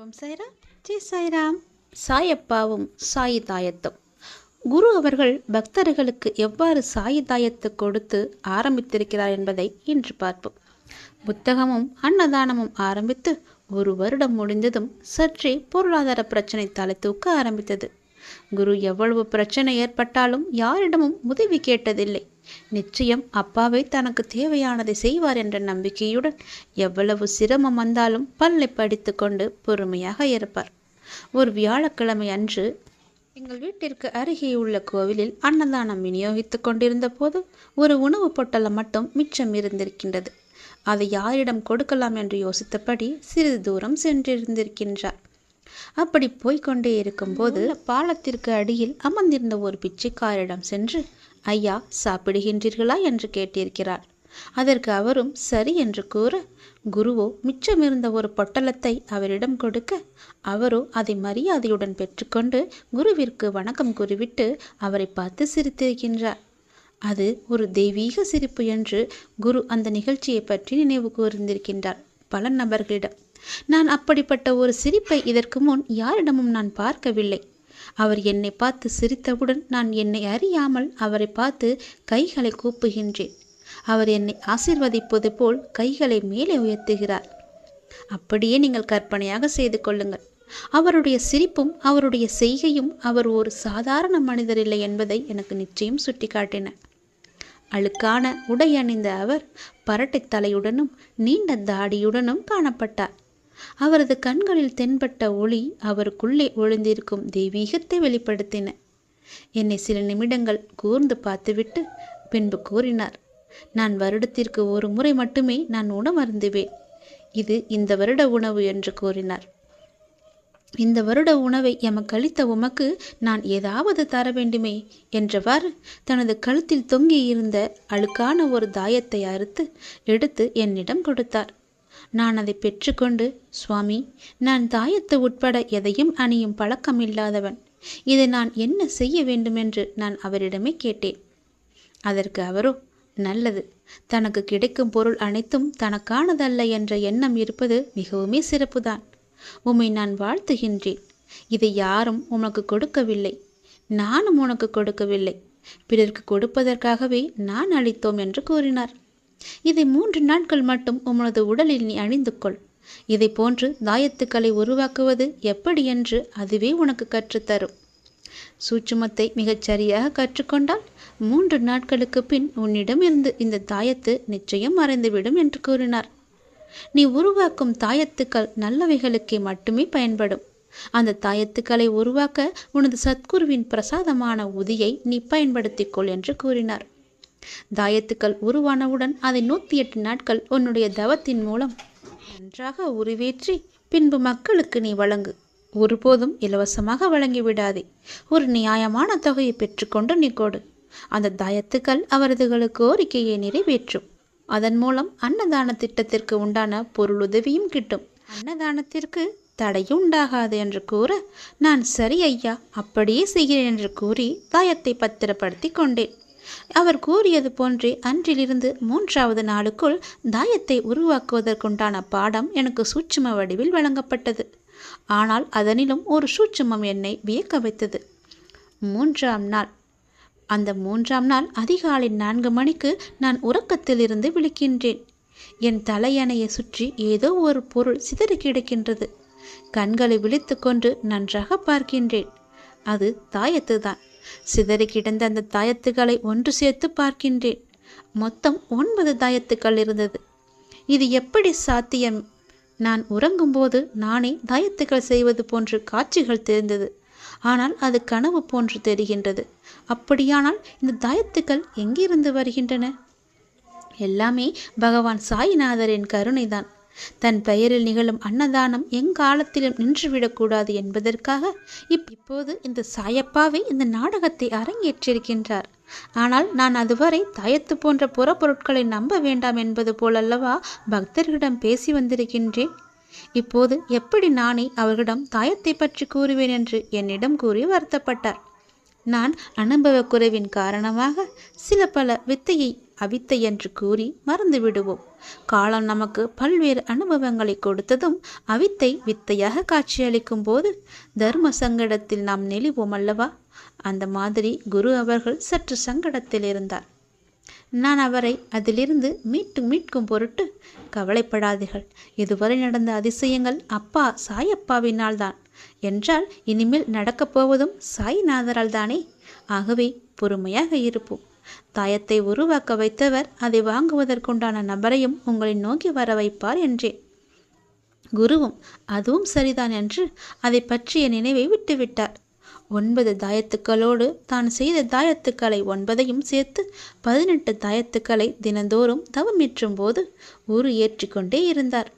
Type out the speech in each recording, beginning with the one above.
ஓம் சாய்ராம். ஜெய் சாய்ராம். சாயப்பாவும் சாயி தாயத்தும் குரு அவர்கள் பக்தர்களுக்கு எவ்வாறு சாயி தாயத்தை கொடுத்து ஆரம்பித்திருக்கிறார் என்பதை இன்று பார்ப்போம். புத்தகமும் அன்னதானமும் ஆரம்பித்து ஒரு வருடம் முடிந்ததும் சற்றே பொருளாதார பிரச்சனை தலை தூக்க ஆரம்பித்தது. குரு எவ்வளவு பிரச்சனை ஏற்பட்டாலும் யாரிடமும் உதவி கேட்டதில்லை. நிச்சயம் அப்பாவே தனக்கு தேவையானதை செய்வார் என்ற நம்பிக்கையுடன் எவ்வளவு சிரமம் வந்தாலும் பல்லை படித்து கொண்டு பொறுமையாக இருப்பார். ஒரு வியாழக்கிழமை அன்று எங்கள் வீட்டிற்கு அருகே உள்ள கோவிலில் அன்னதானம் விநியோகித்து கொண்டிருந்த போது ஒரு உணவு பொட்டலம் மட்டும் மிச்சம் இருந்திருக்கின்றது. அதை யாரிடம் கொடுக்கலாம் என்று யோசித்தபடி சிறிது தூரம் சென்றிருந்திருக்கின்றார். அப்படி போய்கொண்டே இருக்கும்போது பாலத்திற்கு அடியில் அமர்ந்திருந்த ஒரு பிச்சைக்காரிடம் சென்று ஐயா சாப்பிடுகின்றீர்களா என்று கேட்டிருக்கிறார். அதற்கு அவரும் சரி என்று கூற குருவோ மிச்சமிருந்த ஒரு பொட்டலத்தை அவரிடம் கொடுக்க அவரோ அதை மரியாதையுடன் பெற்றுக்கொண்டு குருவிற்கு வணக்கம் கூறிவிட்டு அவரை பார்த்து சிரித்திருக்கின்றார். அது ஒரு தெய்வீக சிரிப்பு என்று குரு அந்த நிகழ்ச்சியை பற்றி நினைவு கூர்ந்திருக்கின்றார் பல நபர்களிடம். நான் அப்படிப்பட்ட ஒரு சிரிப்பை இதற்கு முன் யாரிடமும் நான் பார்க்கவில்லை. அவர் என்னை பார்த்து சிரித்தவுடன் நான் என்னை அறியாமல் அவரை பார்த்து கைகளை கூப்புகின்றேன். அவர் என்னை ஆசிர்வதிப்பது போல் கைகளை மேலே உயர்த்துகிறார். அப்படியே நீங்கள் கற்பனையாக செய்து கொள்ளுங்கள். அவருடைய சிரிப்பும் அவருடைய செய்கையும் அவர் ஒரு சாதாரண மனிதர் இல்லை என்பதை எனக்கு நிச்சயம் சுட்டிக்காட்டின. அழுக்கான உடை அணிந்த அவர் பரட்டை தலையுடனும் நீண்ட தாடியுடனும் காணப்பட்டார். அவரது கண்களில் தென்பட்ட ஒளி அவருக்குள்ளே ஒளிந்திருக்கும் தெய்வீகத்தை வெளிப்படுத்தின. என்னை சில நிமிடங்கள் கூர்ந்து பார்த்துவிட்டு பின்பு கூறினார் நான் வருடத்திற்கு ஒரு முறை மட்டுமே நான் உணவருந்துவேன். இது இந்த வருட உணவு என்று கூறினார். இந்த வருட உணவை எமக்கு அளித்த உமக்கு நான் ஏதாவது தர வேண்டுமே என்றவாறு தனது கழுத்தில் தொங்கியிருந்த அழுக்கான ஒரு தாயத்தை அறுத்து எடுத்து என்னிடம் கொடுத்தார். நான் அதை பெற்றுக்கொண்டு சுவாமி நான் தாயத்து உட்பட எதையும் அணியும் பழக்கம் இல்லாதவன் இதை நான் என்ன செய்ய வேண்டுமென்று நான் அவரிடமே கேட்டேன். அதற்கு அவரோ நல்லது. தனக்கு கிடைக்கும் பொருள் அனைத்தும் தனக்கானதல்ல என்ற எண்ணம் இருப்பது மிகவுமே சிறப்புதான். உம்மை நான் வாழ்த்துகின்றேன். இதை யாரும் உனக்கு கொடுக்கவில்லை. நானும் உனக்கு கொடுக்கவில்லை. பிறருக்கு கொடுப்பதற்காகவே நான் அளித்தோம் என்று கூறினார். இதை மூன்று நாட்கள் மட்டும் உமது உடலில் நீ அணிந்து கொள் இதை போன்று தாயத்துக்களை உருவாக்குவது எப்படி என்று அதுவே உனக்கு கற்றுத்தரும். சூட்சுமத்தை மிகச் சரியாக கற்றுக்கொண்டால் மூன்று நாட்களுக்கு பின் உன்னிடம் இருந்து இந்த தாயத்து நிச்சயம் மறைந்துவிடும் என்று கூறினார். நீ உருவாக்கும் தாயத்துக்கள் நல்லவைகளுக்கே மட்டுமே பயன்படும். அந்த தாயத்துக்களை உருவாக்க உனது சத்குருவின் பிரசாதமான உதியை நீ பயன்படுத்திக்கொள் என்று கூறினார். தாயத்துக்கள் உருவானவுடன் அதை நூற்றி எட்டு நாட்கள் உன்னுடைய தவத்தின் மூலம் நன்றாக உருவேற்றி பின்பு மக்களுக்கு நீ வழங்கு. ஒருபோதும் இலவசமாக வழங்கிவிடாதே. ஒரு நியாயமான தொகையை பெற்றுக்கொண்டு நீ கொடு. அந்த தாயத்துக்கள் அவரதுகளுக்கு கோரிக்கையை நிறைவேற்றும். அதன் மூலம் அன்னதான திட்டத்திற்கு உண்டான பொருளுதவியும் கிட்டும். அன்னதானத்திற்கு தடையும் உண்டாகாது என்று கூற நான் சரி ஐயா அப்படியே செய்கிறேன் என்று கூறி தாயத்தை பத்திரப்படுத்தி கொண்டேன். அவர் கூறியது போன்றே அன்றிலிருந்து மூன்றாவது நாளுக்குள் தாயத்தை உருவாக்குவதற்குண்டான பாடம் எனக்கு சூட்சும வடிவில் வழங்கப்பட்டது. ஆனால் அதனிலும் ஒரு சூட்சுமம் என்னை வியக்க வைத்தது. மூன்றாம் நாள். அந்த மூன்றாம் நாள் அதிகாலை நான்கு மணிக்கு நான் உறக்கத்திலிருந்து விழிக்கின்றேன். என் தலையணையை சுற்றி ஏதோ ஒரு பொருள் சிதறி கிடக்கின்றது. கண்களை விழித்து கொண்டு நன்றாக பார்க்கின்றேன். அது தாயத்து தான் சிதறி கிடந்த அந்த தாயத்துக்களை ஒன்று சேர்த்து பார்க்கின்றேன். மொத்தம் ஒன்பது தாயத்துக்கள் இருந்தது. இது எப்படி சாத்தியம்? நான் உறங்கும்போது நானே தாயத்துக்கள் செய்வது போன்று காட்சிகள் தெரிந்தது. ஆனால் அது கனவு போன்று தெரிகின்றது. அப்படியானால் இந்த தாயத்துக்கள் எங்கிருந்து வருகின்றன? எல்லாமே பகவான் சாய்நாதரின் கருணைதான். தன் பெயரில் நிகழும் அன்னதானம் எங்காலத்திலும் நின்றுவிடக்கூடாது என்பதற்காக இப் இப்போது இந்த சாயப்பாவை இந்த நாடகத்தை அரங்கேற்றிருக்கின்றார். ஆனால் நான் அதுவரை தாயத்து போன்ற புறப்பொருட்களை நம்ப வேண்டாம் என்பது போலல்லவா பக்தர்களிடம் பேசி வந்திருக்கின்றேன். இப்போது எப்படி நானே அவர்களிடம் தாயத்தை பற்றி கூறுவேன் என்று என்னிடம் கூறி வருத்தப்பட்டார். நான் அனுபவக்குறைவின் காரணமாக சில பல வித்தையை அவித்தை என்று கூறி மறந்து விடுவோம். காலம் நமக்கு பல்வேறு அனுபவங்களை கொடுத்ததும் அவித்தை வித்தையாக காட்சியளிக்கும் போது தர்ம சங்கடத்தில் நாம் நெளிவோம் அல்லவா? அந்த மாதிரி குரு அவர்கள் சற்று சங்கடத்தில் இருந்தார். நான் அவரை அதிலிருந்து மீட்டு மீட்கும் பொருட்டு கவலைப்படாதீர்கள். இதுவரை நடந்த அதிசயங்கள் அப்பா சாயப்பாவினால் தான். என்றால் இனிமேல் நடக்கப் போவதும் சாய்நாதரால் தானே? ஆகவே பொறுமையாக இருப்போம் தாயத்தை உருவாக்க வைத்தவர் அதை வாங்குவதற்குண்டான நபரையும் உங்களை நோக்கி வர வைப்பார் என்றேன் குருவும் அதுவும் சரிதான் என்று அதை பற்றிய நினைவை விட்டுவிட்டார். ஒன்பது தாயத்துக்களோடு தான் செய்த தாயத்துக்களை ஒன்பதையும் சேர்த்து பதினெட்டு தாயத்துக்களை தினந்தோறும் தவமிற்றும் போது உரு ஏற்றிக்கொண்டே இருந்தார்.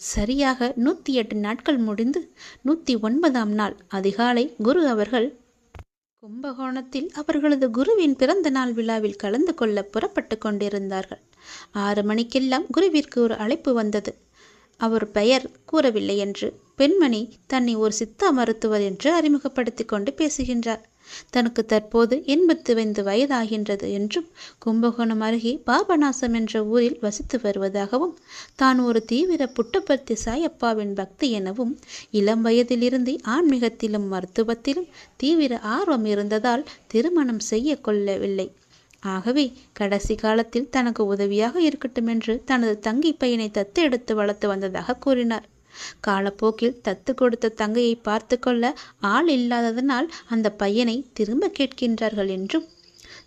சரியாக நூற்றி எட்டு நாட்கள் முடிந்து நூற்றி ஒன்பதாம் நாள் அதிகாலை குரு அவர்கள் கும்பகோணத்தில் அவர்களது குருவின் பிறந்த நாள் விழாவில் கலந்து கொள்ள புறப்பட்டு கொண்டிருந்தார்கள். ஆறு மணிக்கெல்லாம் குருவிற்கு ஒரு அழைப்பு வந்தது. அவர் பெயர் கூறவில்லை என்று பெண்மணி தன்னை ஒரு சித்தா மருத்துவர் என்று அறிமுகப்படுத்தி கொண்டு பேசுகின்றார். தனக்கு தற்போது எண்பத்து ஐந்து வயதாகின்றது என்றும் கும்பகோணம் அருகே பாபநாசம் என்ற ஊரில் வசித்து வருவதாகவும் தான் ஒரு தீவிர புட்டபர்த்தி சாயப்பாவின் பக்தி எனவும் இளம் வயதிலிருந்து ஆன்மீகத்திலும் மருத்துவத்திலும் தீவிர ஆர்வம் இருந்ததால் திருமணம் செய்ய கொள்ளவில்லை ஆகவே கடைசி காலத்தில் தனக்கு உதவியாக இருக்கட்டும் என்று தனது தங்கி பையனை தத்தெடுத்து வளர்த்து வந்ததாக கூறினார். காலப்போக்கில் தத்து கொடுத்த தங்கையை பார்த்து கொள்ள ஆள் இல்லாததனால் அந்த பையனை திரும்ப கேட்கின்றார்கள் என்றும்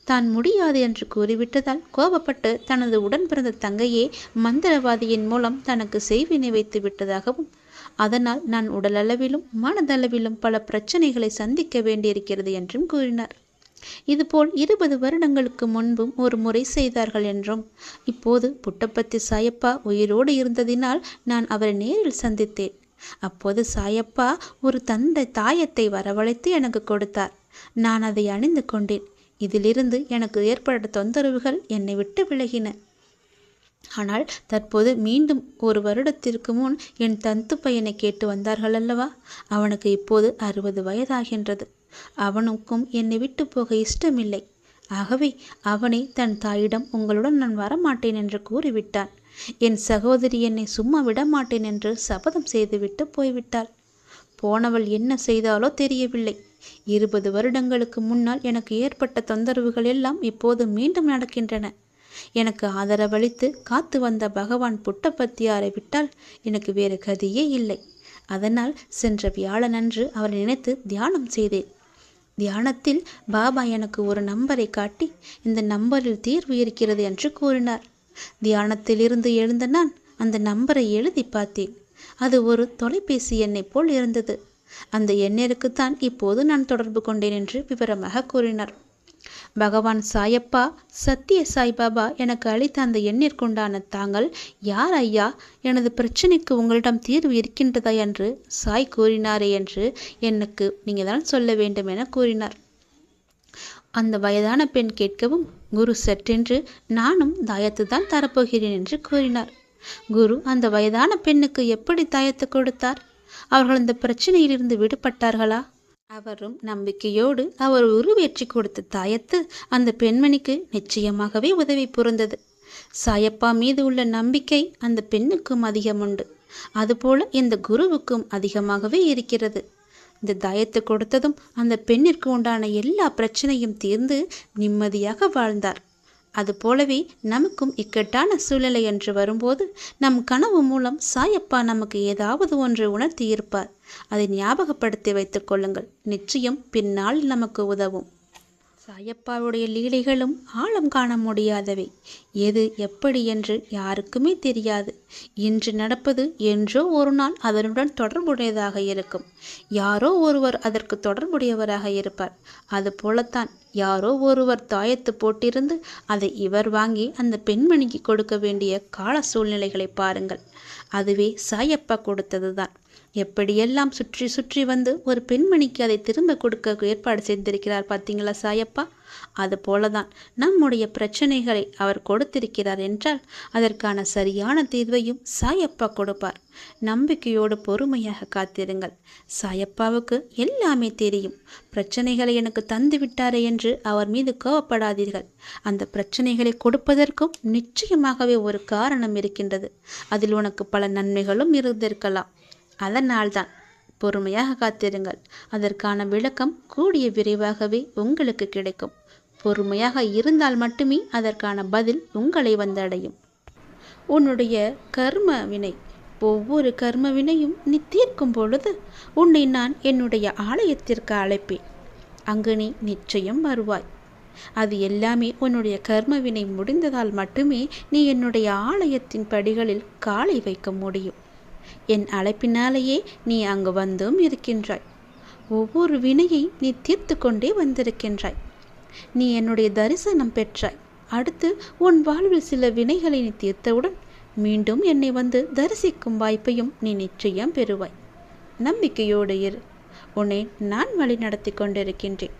தான் முடியாது என்று கூறிவிட்டதால் கோபப்பட்டு தனது உடன் பிறந்த தங்கையே மந்திரவாதியின் மூலம் தனக்கு செய்வினை வைத்து விட்டதாகவும் அதனால் நான் உடலளவிலும் மனதளவிலும் பல பிரச்சனைகளை சந்திக்க வேண்டியிருக்கிறது என்றும் கூறினார். இதுபோல் இருபது வருடங்களுக்கு முன்பும் ஒரு முறை செய்தார்கள் என்றும். இப்போது புட்டப்பத்தி சாயப்பா உயிரோடு இருந்ததினால் நான் அவரை நேரில் சந்தித்தேன். அப்போது சாயப்பா ஒரு தந்தை தாயத்தை வரவழைத்து எனக்கு கொடுத்தார். நான் அதை அணிந்து கொண்டேன். இதிலிருந்து எனக்கு ஏற்பட்ட தொந்தரவுகள் என்னை விட்டு விலகின. ஆனால் தற்போது மீண்டும் ஒரு வருடத்திற்கு முன் என் தந்து பையனை கேட்டு வந்தார்கள் அல்லவா? அவனுக்கு இப்போது அறுபது வயதாகின்றது. அவனுக்கும் என்னை விட்டு போக இஷ்டமில்லை. ஆகவே அவனை தன் தாயிடம் உங்களுடன் நான் வரமாட்டேன் என்று கூறிவிட்டான். என் சகோதரி என்னை சும்மா விடமாட்டேன் என்று சபதம் செய்துவிட்டு போய்விட்டாள். போனவள் என்ன செய்தாலோ தெரியவில்லை. இருபது வருடங்களுக்கு முன்னால் எனக்கு ஏற்பட்ட தொந்தரவுகள் எல்லாம் இப்போது மீண்டும் நடக்கின்றன. எனக்கு ஆதரவளித்து காத்து வந்த பகவான் புட்டபத்தியாரை விட்டால் எனக்கு வேறு கதியே இல்லை. அதனால் சென்ற வியாழனன்று அவரை நினைத்து தியானம் செய்தேன். தியானத்தில் பாபா எனக்கு ஒரு நம்பரை காட்டி இந்த நம்பரில் தீர்வு இருக்கிறது என்று கூறினார். தியானத்திலிருந்து எழுந்த நான் அந்த நம்பரை எழுதி பார்த்தேன். அது ஒரு தொலைபேசி எண்ணை போல் இருந்தது. அந்த எண்ணிற்குத்தான் இப்போது நான் தொடர்பு கொண்டேன் என்று விவரமாக கூறினார். பகவான் சாயப்பா சத்திய சாய்பாபா எனக்கு அளித்த அந்த எண்ணிற்குண்டான தாங்கள் யார் ஐயா? எனது பிரச்சனைக்கு உங்களிடம் தீர்வு இருக்கின்றதா என்று சாய் கூறினாரே என்று எனக்கு நீங்கள் தான் சொல்ல வேண்டும் என கூறினார். அந்த வயதான பெண் கேட்கவும் குரு சற்றென்று நானும் தாயத்து தான் தரப்போகிறேன் என்று கூறினார். குரு அந்த வயதான பெண்ணுக்கு எப்படி தாயத்து கொடுத்தார்? அவர்கள் இந்த பிரச்சனையிலிருந்து விடுபட்டார்களா? அவரும் நம்பிக்கையோடு அவர் உருவேற்றி கொடுத்த தாயத்து அந்த பெண்மணிக்கு நிச்சயமாகவே உதவி புரிந்தது. சாயப்பா மீது உள்ள நம்பிக்கை அந்த பெண்ணுக்கும் அதிகம் உண்டு அதுபோல இந்த குருவுக்கும் அதிகமாகவே இருக்கிறது. இந்த தாயத்தை கொடுத்ததும் அந்த பெண்ணிற்கு உண்டான எல்லா பிரச்சனையும் தீர்ந்து நிம்மதியாக வாழ்ந்தார். அதுபோலவே நமக்கும் இக்கட்டான சூழ்நிலை என்று வரும்போது நம் கனவு மூலம் சாயப்பா நமக்கு ஏதாவது ஒன்று உணர்த்தியிருப்பார். அதை ஞாபகப்படுத்தி வைத்துக் கொள்ளுங்கள். நிச்சயம் பின்னால் நமக்கு உதவும். சாயப்பாவுடைய லீலைகளும் ஆழம் காண முடியாதவை. எது எப்படி என்று யாருக்குமே தெரியாது. இன்று நடப்பது என்றோ ஒரு நாள் அதனுடன் தொடர்புடையதாக இருக்கும். யாரோ ஒருவர் அதற்கு தொடர்புடையவராக இருப்பார். அது போலத்தான் யாரோ ஒருவர் தாயத்து போட்டிருந்து அதை இவர் வாங்கி அந்த பெண்மணிக்கு கொடுக்க வேண்டிய கால சூழ்நிலைகளை பாருங்கள். அதுவே சாயப்பா கொடுத்ததுதான். எப்படியெல்லாம் சுற்றி சுற்றி வந்து ஒரு பெண்மணிக்கு அதை திரும்ப கொடுக்க ஏற்பாடு செய்திருக்கிறார் பார்த்தீங்களா சாயப்பா? அது போலதான். நம்முடைய பிரச்சனைகளை அவர் கொடுத்திருக்கிறார் என்றால் அதற்கான சரியான தீர்வையும் சாயப்பா கொடுப்பார். நம்பிக்கையோடு பொறுமையாக காத்திருங்கள். சாயப்பாவுக்கு எல்லாமே தெரியும். பிரச்சனைகளை எனக்கு தந்து விட்டாரே என்று அவர் மீது கோவப்படாதீர்கள். அந்த பிரச்சனைகளை கொடுப்பதற்கும் நிச்சயமாகவே ஒரு காரணம் இருக்கின்றது. அதில் உனக்கு பல நன்மைகளும் இருந்திருக்கலாம். அதனால்தான் பொறுமையாக காத்திருங்கள். அதற்கான விளக்கம் கூடிய விரைவாகவே உங்களுக்கு கிடைக்கும். பொறுமையாக இருந்தால் மட்டுமே அதற்கான பதில் உங்களை வந்தடையும். உன்னுடைய கர்ம வினை ஒவ்வொரு கர்ம வினையும் நீ தீர்க்கும் பொழுது உன்னை நான் என்னுடைய ஆலயத்திற்கு அழைப்பேன். அங்கு நீ நிச்சயம் வருவாய். அது எல்லாமே உன்னுடைய கர்ம வினை முடிந்ததால் மட்டுமே நீ என்னுடைய ஆலயத்தின் படிகளில் காலை வைக்க முடியும். என் அழைப்பினாலேயே நீ அங்கு வந்தும் இருக்கின்றாய். ஒவ்வொரு வினையை நீ தீர்த்து கொண்டே வந்திருக்கின்றாய். நீ என்னுடைய தரிசனம் பெற்றாய். அடுத்து உன் வாழ்வில் சில வினைகளை நீ தீர்த்தவுடன் மீண்டும் என்னை வந்து தரிசிக்கும் வாய்ப்பையும் நீ நிச்சயம் பெறுவாய். நம்பிக்கையோடு இரு. உன்னை நான் வழி நடத்தி கொண்டிருக்கின்றேன்.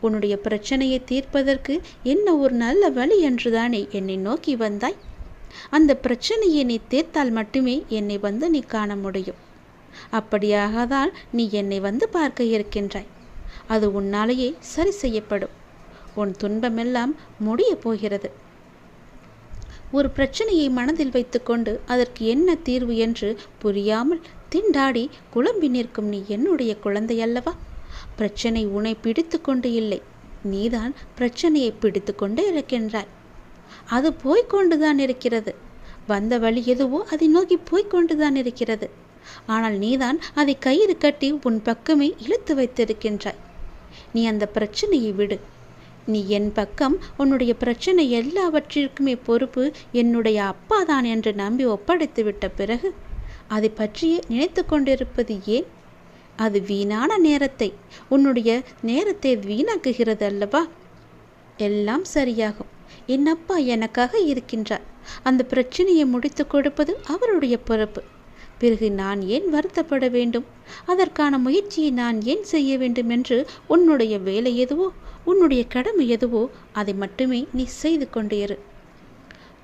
உன்னுடைய பிரச்சனையை தீர்ப்பதற்கு என்ன ஒரு நல்ல வழி என்றுதானே என்னை நோக்கி வந்தாய்? அந்த பிரச்சனையை நீ தீர்த்தால் மட்டுமே என்னை வந்து நீ காண முடியும். அப்படியாகதான் நீ என்னை வந்து பார்க்க இருக்கின்றாய். அது உன்னாலேயே சரி செய்யப்படும். உன் துன்பமெல்லாம் முடிய போகிறது. ஒரு பிரச்சனையை மனதில் வைத்துக்கொண்டு அதற்கு என்ன தீர்வு என்று புரியாமல் திண்டாடி குழம்பி நிற்கும் நீ என்னுடைய குழந்தை அல்லவா? பிரச்சனை உன்னை பிடித்து கொண்டு இல்லை. நீதான் பிரச்சனையை பிடித்து கொண்டு இருக்கின்றாய். அது போய்கொண்டுதான் இருக்கிறது. வந்த வழி எதுவோ அதை நோக்கி போய்கொண்டுதான் இருக்கிறது. ஆனால் நீதான் அதை கயிறு கட்டி உன் பக்கமே இழுத்து வைத்திருக்கின்றாய். நீ அந்த பிரச்சனையை விடு. நீ என் பக்கம் உன்னுடைய பிரச்சனை எல்லாவற்றிற்குமே பொறுப்பு என்னுடைய அப்பா தான் என்று நம்பி ஒப்படைத்து விட்ட பிறகு அதை பற்றியே நினைத்து கொண்டிருப்பது ஏன்? அது வீணான நேரத்தை உன்னுடைய நேரத்தை வீணாக்குகிறது அல்லவா? எல்லாம் சரியாகும். என் அப்பா எனக்காக இருக்கின்றார் அந்த பிரச்சனையை முடித்து கொடுப்பது அவருடைய பொறுப்பு. பிறகு நான் ஏன் வருத்தப்பட வேண்டும்? அதற்கான முயற்சியை நான் ஏன் செய்ய வேண்டும் என்று உன்னுடைய வேலை எதுவோ உன்னுடைய கடமை எதுவோ அதை மட்டுமே நீ செய்து கொண்டு இரு.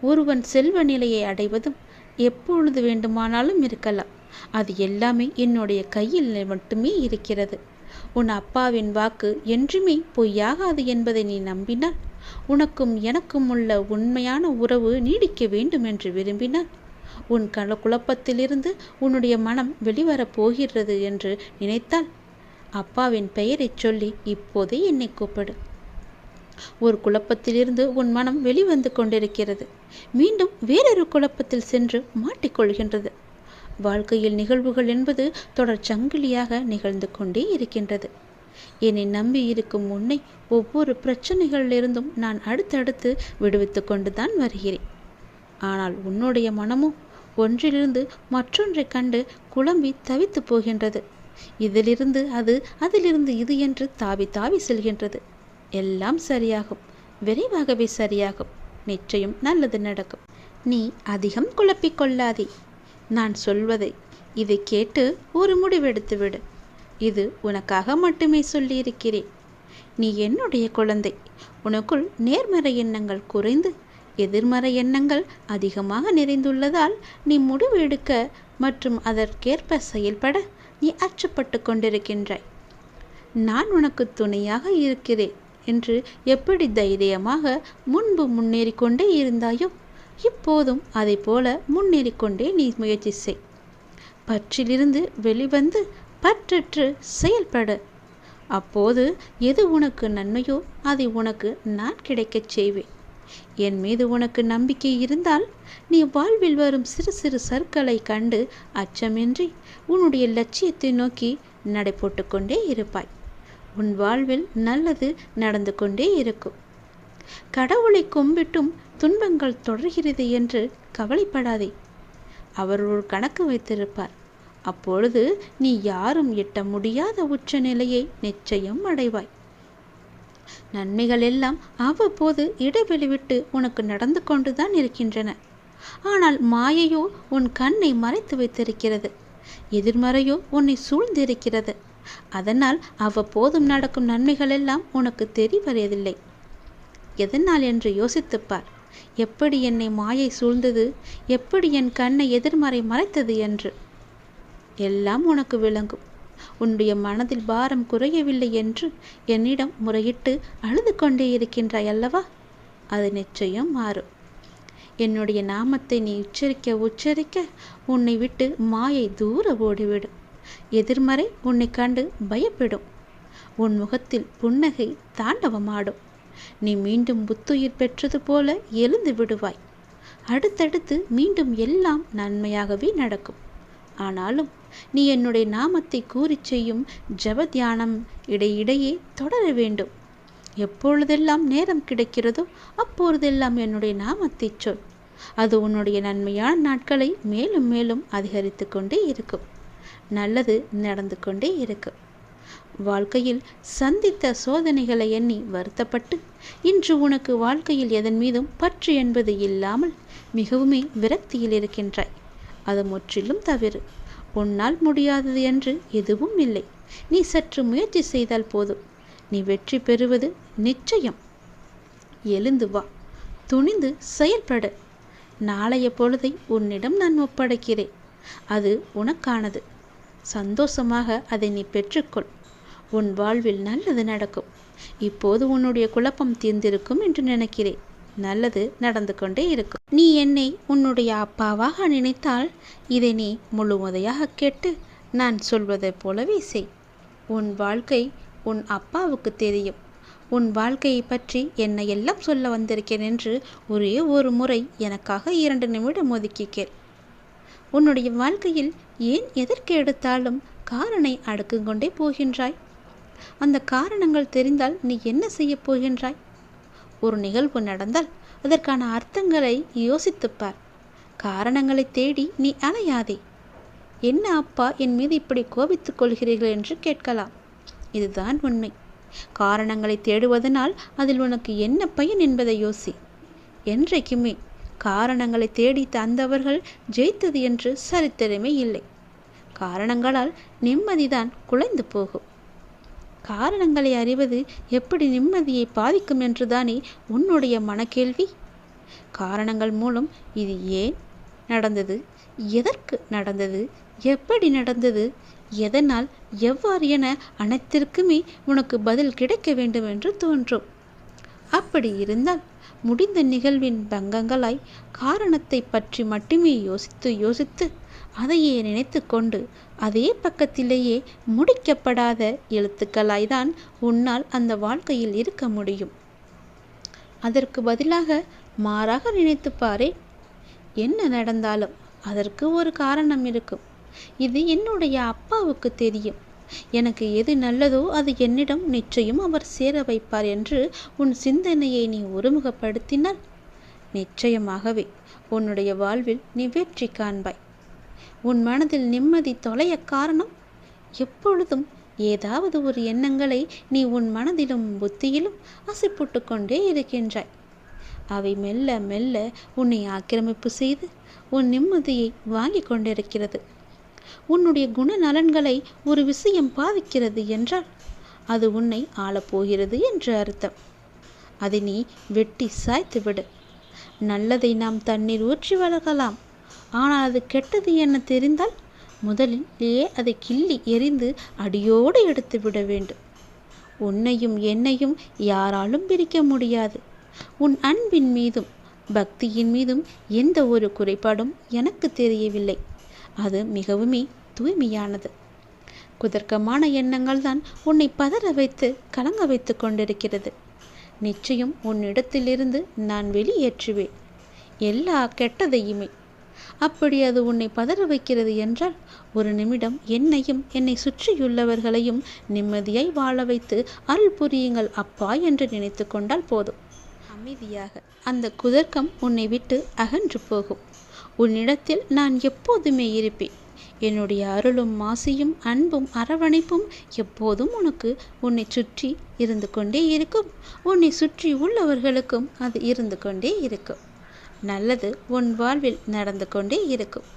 ஒருவன் செல்வ நிலையை அடைவதும் எப்பொழுது வேண்டுமானாலும் இருக்கலாம். அது எல்லாமே என்னுடைய கையில் மட்டுமே இருக்கிறது. உன் அப்பாவின் வாக்கு என்றுமே பொய்யாகாது என்பதை நீ நம்பினால் உனக்கும் எனக்கும் உள்ள உண்மையான உறவு நீடிக்க வேண்டும் என்று விரும்பினார். உன் கல குழப்பத்திலிருந்து உன்னுடைய மனம் வெளிவரப் போகிறது என்று நினைத்தால் அப்பாவின் பெயரைச் சொல்லி இப்போதே என்னை கூப்பிடு. ஒரு குழப்பத்திலிருந்து உன் மனம் வெளிவந்து கொண்டிருக்கிறது. மீண்டும் வேறொரு குழப்பத்தில் சென்று மாட்டிக்கொள்கின்றது. வாழ்க்கையில் நிகழ்வுகள் என்பது தொடர் சங்கிலியாக நிகழ்ந்து கொண்டே இருக்கின்றது. என்னை நம்பி இருக்கும் உன்னை ஒவ்வொரு பிரச்சனைகளிலிருந்தும் நான் அடுத்தடுத்து விடுவித்து கொண்டுதான் வருகிறேன். ஆனால் உன்னுடைய மனமும் ஒன்றிலிருந்து மற்றொன்றை கண்டு குழம்பி தவித்து போகின்றது. இதிலிருந்து அது அதிலிருந்து இது என்று தாவி தாவி செல்கின்றது. எல்லாம் சரியாகும். விரைவாகவே சரியாகும். நிச்சயம் நல்லது நடக்கும். நீ அதிகம் குழப்பிக்கொள்ளாதே நான் சொல்வதை இதை கேட்டு ஒரு முடிவெடுத்து விடு இது உனக்காக மட்டுமே சொல்லியிருக்கிறேன். நீ என்னுடைய குழந்தை. உனக்குள் நேர்மறை எண்ணங்கள் குறைந்து எதிர்மறை எண்ணங்கள் அதிகமாக நிறைந்துள்ளதால் நீ முடிவு எடுக்க மற்றும் அதற்கேற்ப செயல்பட நீ அச்சப்பட்டு கொண்டிருக்கின்றாய். நான் உனக்கு துணையாக இருக்கிறேன் என்று எப்படி தைரியமாக முன்பு முன்னேறி கொண்டே இருந்தாயோ இப்போதும் அதை போல முன்னேறி கொண்டே நீ முயற்சி செய். பற்றிலிருந்து வெளிவந்து பற்றற்று செயல்படு. அப்போது எது உனக்கு நன்மையோ அதை உனக்கு நான் கிடைக்கச் செய்வேன். என் மீது உனக்கு நம்பிக்கை இருந்தால் நீ வாழ்வில் வரும் சிறு சிறு சற்களை கண்டு அச்சமின்றி உன்னுடைய லட்சியத்தை நோக்கி நடை போட்டுக்கொண்டே இருப்பாய். உன் வாழ்வில் நல்லது நடந்து கொண்டே இருக்கும். கடவுளை கும்பிட்டும் துன்பங்கள் தொடர்கிறது என்று கவலைப்படாதே. அவர் ஒரு கணக்கு வைத்திருப்பார். அப்பொழுது நீ யாரும் எட்ட முடியாத உச்ச நிலையை நிச்சயம் அடைவாய். நன்மைகள் எல்லாம் அவ்வப்போது இடைவெளி விட்டு உனக்கு நடந்து கொண்டுதான் இருக்கின்றன. ஆனால் மாயையோ உன் கண்ணை மறைத்து வைத்திருக்கிறது. எதிர்மறையோ உன்னை சூழ்ந்திருக்கிறது. அதனால் அவ்வப்போதும் நடக்கும் நன்மைகள் எல்லாம் உனக்கு தெரிவறியதில்லை. எதனால் என்று யோசித்துப்பார். எப்படி என்னை மாயை சூழ்ந்தது? எப்படி என் கண்ணை எதிர்மறை மறைத்தது என்று? எல்லாம் உனக்கு விளங்கும். உன்னுடைய மனதில் பாரம் குறையவில்லை என்று என்னிடம் முறையிட்டு அழுது கொண்டே இருக்கின்றாய் அல்லவா? அது நிச்சயம் மாறும். என்னுடைய நாமத்தை நீ உச்சரிக்க உச்சரிக்க உன்னை விட்டு மாயை தூர ஓடிவிடும். எதிர்மறை உன்னை கண்டு பயப்படும். உன் முகத்தில் புன்னகை தாண்டவமாடும். நீ மீண்டும் புத்துயிர் பெற்றது போல எழுந்து விடுவாய். அடுத்தடுத்து மீண்டும் எல்லாம் நன்மையாகவே நடக்கும். ஆனாலும் நீ என்னுடைய நாமத்தை கூறி செய்யும் ஜப தியானம் இடையிடையே தொடர வேண்டும். எப்பொழுதெல்லாம் நேரம் கிடைக்கிறதோ அப்பொழுதெல்லாம் என்னுடைய நாமத்தை சொல். அது உன்னுடைய நன்மையான நாட்களை மேலும் மேலும் அதிகரித்து கொண்டே இருக்கும். நல்லது நடந்து கொண்டே இருக்கும். வாழ்க்கையில் சந்தித்த சோதனைகளை எண்ணி வருத்தப்பட்டு இன்று உனக்கு வாழ்க்கையில் எதன் மீதும் பற்று என்பது இல்லாமல் மிகவுமே விரக்தியில் இருக்கின்றாய். அது முற்றிலும் தவிர உன்னால் முடியாதது என்று எதுவும் இல்லை. நீ சற்று முயற்சி செய்தால் போதும். நீ வெற்றி பெறுவது நிச்சயம். எழுந்து வா. துணிந்து செயல்படு. நாளைய பொழுதை உன்னிடம் நான் ஒப்படைக்கிறேன். அது உனக்கானது. சந்தோஷமாக அதை நீ பெற்றுக்கொள். உன் வாழ்வில் நல்லது நடக்கும். இப்போது உன்னுடைய குழப்பம் தீர்ந்திருக்கும் என்று நினைக்கிறேன். நல்லது நடந்து கொண்டே இருக்கும். நீ என்னை உன்னுடைய அப்பாவாக நினைத்தால் இதை நீ முழுவதையாக கேட்டு நான் சொல்வதைப் போலவே செய். உன் வாழ்க்கை உன் அப்பாவுக்கு தெரியும். உன் வாழ்க்கையை பற்றி என்னை எல்லாம் சொல்ல வந்திருக்கேன் என்று ஒரே ஒரு முறை எனக்காக இரண்டு நிமிடம் ஒதுக்கி கேள். உன்னுடைய வாழ்க்கையில் ஏன் எதற்கு எடுத்தாலும் காரணை அடுக்குங்கொண்டே போகின்றாய்? அந்த காரணங்கள் தெரிந்தால் நீ என்ன செய்யப் போகின்றாய்? ஒரு நிகழ்வு நடந்தால் அதற்கான அர்த்தங்களை யோசித்துப்பார். காரணங்களை தேடி நீ அலையாதே. என்ன அப்பா என் மீது இப்படி கோபித்துக் கொள்கிறீர்கள் என்று கேட்கலாம். இதுதான் உண்மை. காரணங்களை தேடுவதனால் அதில் உனக்கு என்ன பயன் என்பதை யோசி. என்றைக்குமே காரணங்களை தேடி தந்தவர்கள் ஜெயித்தது என்று சரித்திரமே இல்லை. காரணங்களால் நிம்மதிதான் குலைந்து போகும். காரணங்களை அறிவது எப்படி நிம்மதியை பாதிக்கும் என்றுதானே உன்னுடைய மனக்கேள்வி? காரணங்கள் மூலம் இது ஏன் நடந்தது? எதற்கு நடந்தது? எப்படி நடந்தது? எதனால் எவ்வாறு என அனைத்திற்குமே உனக்கு பதில் கிடைக்க வேண்டும் என்று தோன்றும். அப்படி இருந்தால் முடிந்த நிகழ்வின் பங்கங்களாய் காரணத்தை பற்றி மட்டுமே யோசித்து யோசித்து அதையே நினைத்து கொண்டு அதே பக்கத்திலேயே முடிக்கப்படாத எழுத்துக்களாய்தான் உன்னால் அந்த வாழ்க்கையில் இருக்க முடியும். அதற்கு பதிலாக மாறாக நினைத்துப்பாரே என்ன நடந்தாலும் அதற்கு ஒரு காரணம் இருக்கும். இது என்னுடைய அப்பாவுக்கு தெரியும். எனக்கு எது நல்லதோ அது என்னிடம் நிச்சயம் அவர் சேர வைப்பார் என்று உன் சிந்தனையை நீ ஒருமுகப்படுத்தினால் நிச்சயமாகவே உன்னுடைய வாழ்வில் நீ வெற்றி காண்பாய். உன் மனதில் நிம்மதி தொலைய காரணம் எப்பொழுதும் ஏதாவது ஒரு எண்ணங்களை நீ உன் மனதிலும் புத்தியிலும் அசைப்புட்டு கொண்டே இருக்கின்றாய். அவை மெல்ல மெல்ல உன்னை ஆக்கிரமிப்பு செய்து உன் நிம்மதியை வாங்கி கொண்டிருக்கிறது. உன்னுடைய குணநலன்களை ஒரு விஷயம் பாதிக்கிறது என்றால் அது உன்னை ஆளப்போகிறது என்று அர்த்தம். அதை நீ வெட்டி சாய்த்து விடு. நல்லதை நாம் தண்ணீர் ஊற்றி வளர்க்கலாம். ஆனால் அது கெட்டது என தெரிந்தால் முதலிலேயே அதை கிள்ளி எரிந்து அடியோடு எடுத்து விட வேண்டும். உன்னையும் என்னையும் யாராலும் பிரிக்க முடியாது. உன் அன்பின் மீதும் பக்தியின் மீதும் எந்த ஒரு குறைபாடும் எனக்கு தெரியவில்லை. அது மிகவுமே தூய்மையானது. குதர்க்கமான எண்ணங்கள் தான் உன்னை பதற வைத்து கலங்க வைத்து கொண்டிருக்கிறது. நிச்சயம் உன்னிடத்திலிருந்து நான் வெளியேற்றுவேன். எல்லா கெட்டதையுமே. அப்படி அது உன்னை பதற வைக்கிறது என்றால் ஒரு நிமிடம் என்னையும் என்னை சுற்றியுள்ளவர்களையும் நிம்மதியாய் வாழ வைத்து அருள் புரியுங்கள் அப்பா என்று நினைத்து கொண்டால் போதும். அமைதியாக. அந்த குதர்க்கம் உன்னை விட்டு அகன்று போகும். உன்னிடத்தில் நான் எப்போதுமே இருப்பேன். என்னுடைய அருளும் மாசியும் அன்பும் அரவணைப்பும் எப்போதும் உனக்கு உன்னை சுற்றி இருந்து கொண்டே இருக்கும். உன்னை சுற்றி உள்ளவர்களுக்கும் அது இருந்து கொண்டே இருக்கும். நல்லது உன் வாழ்வில் நடந்து கொண்டே இருக்கும்.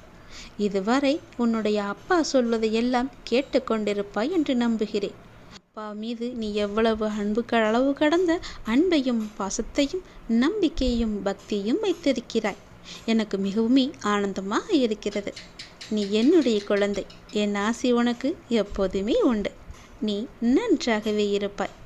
இதுவரை உன்னுடைய அப்பா சொல்வதை எல்லாம் கேட்டுக்கொண்டிருப்பாய் என்று நம்புகிறேன். அப்பா மீது நீ எவ்வளவு அன்பு அளவு கடந்த அன்பையும் பாசத்தையும் நம்பிக்கையும் பக்தியும் வைத்திருக்கிறாய். எனக்கு மிகவும் ஆனந்தமாக இருக்கிறது. நீ என்னுடைய குழந்தை. என் ஆசை உனக்கு எப்போதுமே உண்டு. நீ நன்றாகவே இருப்பாய்.